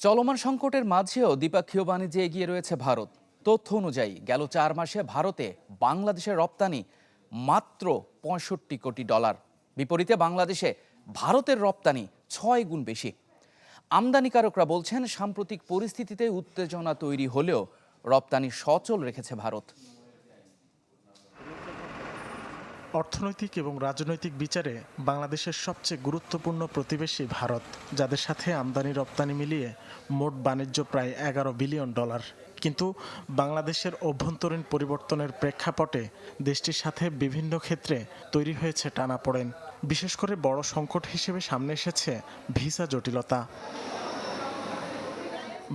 চলমান সংকটের মাঝেও দ্বিপাক্ষীয় বাণিজ্যে এগিয়ে রয়েছে ভারত। তথ্য অনুযায়ী, গেল চার মাসে ভারতে বাংলাদেশের রপ্তানি মাত্র পঁয়ষট্টি কোটি ডলার। বিপরীতে বাংলাদেশে ভারতের রপ্তানি ছয় গুণ বেশি। আমদানিকারকরা বলছেন, সাম্প্রতিক পরিস্থিতিতে উত্তেজনা তৈরি হলেও রপ্তানি সচল রেখেছে ভারত। অর্থনৈতিক এবং রাজনৈতিক বিচারে বাংলাদেশের সবচেয়ে গুরুত্বপূর্ণ প্রতিবেশী ভারত, যাদের সাথে আমদানি রপ্তানি মিলিয়ে মোট বাণিজ্য প্রায় এগারো বিলিয়ন ডলার। কিন্তু বাংলাদেশের অভ্যন্তরীণ পরিবর্তনের প্রেক্ষাপটে দেশটির সাথে বিভিন্ন ক্ষেত্রে তৈরি হয়েছে টানাপোড়েন। বিশেষ করে বড় সংকট হিসেবে সামনে এসেছে ভিসা জটিলতা।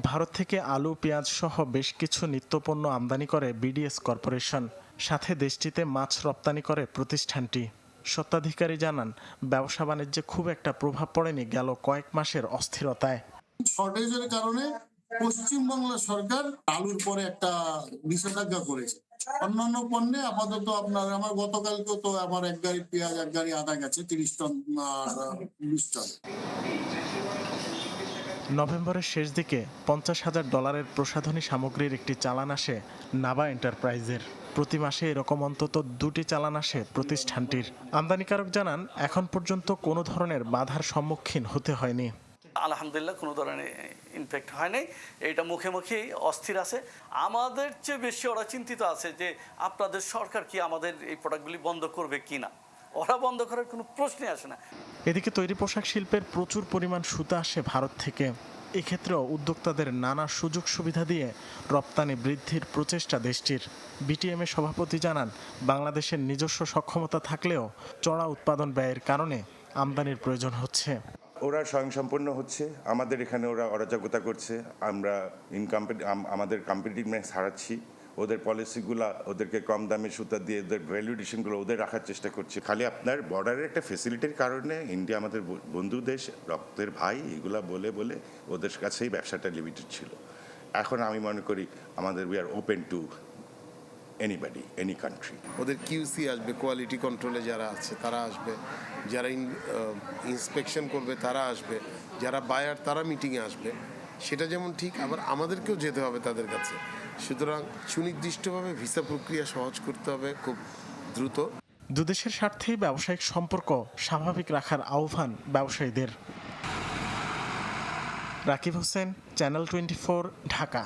ভারত থেকে আলু, পেঁয়াজ সহ বেশ কিছু নিত্যপণ্য আমদানি করে বিডিএস কর্পোরেশন। সাথে দেশটিতে মাছ রপ্তানি করে প্রতিষ্ঠানটি। সত্ত্বাধিকারী জানান ব্যবসা বাণিজ্যে খুব একটা প্রভাব পড়েনি গেল কয়েক মাসের অস্থিরতায়। শর্টেজের কারণে পশ্চিমবাংলা সরকার আলুর পরে একটা নিষেধাজ্ঞা করেছে। অন্যান্য পণ্যে আপাতত আপনার আমার গতকালকে তো আমার এক গাড়ি পেঁয়াজ এক গাড়ি আদা গেছে তিরিশ টন আর বিশ টন। নভেম্বরের শেষ দিকে পঞ্চাশ হাজার ডলারের প্রসাধনী সামগ্রীর একটি চালান আসে নাবা এন্টারপ্রাইজের। প্রতি মাসে এরকম অন্তত দুটি চালান আসে প্রতিষ্ঠানটির। আমদানিকারক জানান এখন পর্যন্ত কোনো ধরনের বাধার সম্মুখীন হতে হয়নি। আলহামদুলিল্লাহ কোনো ধরনের ইনফেক্ট হয় নাই এটা মুখে মুখেই অস্থির আছে। আমাদের চেয়ে বেশি ওরা চিন্তিত আছে যে আপনাদের সরকার কি আমাদের এই প্রোডাক্টগুলি বন্ধ করবে কি না ওরা বন্ধ করার কোনো প্রশ্নই আসে না। এদিকে তৈরি পোশাক শিল্পের প্রচুর পরিমাণ সুতা আসে ভারত থেকে। এক্ষেত্রেও উদ্যোক্তাদের নানা সুযোগ সুবিধা দিয়ে রপ্তানি বৃদ্ধির প্রচেষ্টা দেশটির। বিটিএম এর সভাপতি জানান, বাংলাদেশের নিজস্ব সক্ষমতা থাকলেও চড়া উৎপাদন ব্যয়ের কারণে আমদানির প্রয়োজন হচ্ছে। ওরা স্বয়ংসম্পন্ন হচ্ছে, আমাদের এখানে ওরা অরাজকতা করছে, আমরা ইনকাম আমাদের কম্পিটিটিভনেস হারাচ্ছি। ওদের পলিসিগুলা ওদেরকে কম দামে সুতা দিয়ে ওদের ভ্যালুডেশনগুলো ওদের রাখার চেষ্টা করছে। খালি আপনার বর্ডারের একটা ফেসিলিটির কারণে ইন্ডিয়া আমাদের বন্ধু দেশ, রক্তের ভাই, এগুলা বলে বলে ওদের কাছেই ব্যবসাটা লিমিটেড ছিল। এখন আমি মনে করি আমাদের we are open to anybody any country ওদের কিউসি আসবে কোয়ালিটি কন্ট্রোলে যারা আছে, তারা আসবে। যারা ইন্সপেকশন করবে, তারা আসবে। যারা বায়ার তারা মিটিংয়ে আসবে। সেটা যেমন ঠিক, আবার আমাদেরকেও যেতে হবে তাদের কাছে। সুতরাং সুনির্দিষ্টভাবে ভিসা প্রক্রিয়া সহজ করতে হবে খুব দ্রুত। দুদেশের স্বার্থেই ব্যবসায়িক সম্পর্ক স্বাভাবিক রাখার আহ্বান ব্যবসায়ীদের। Rakib Hossain, channel twenty Dhaka.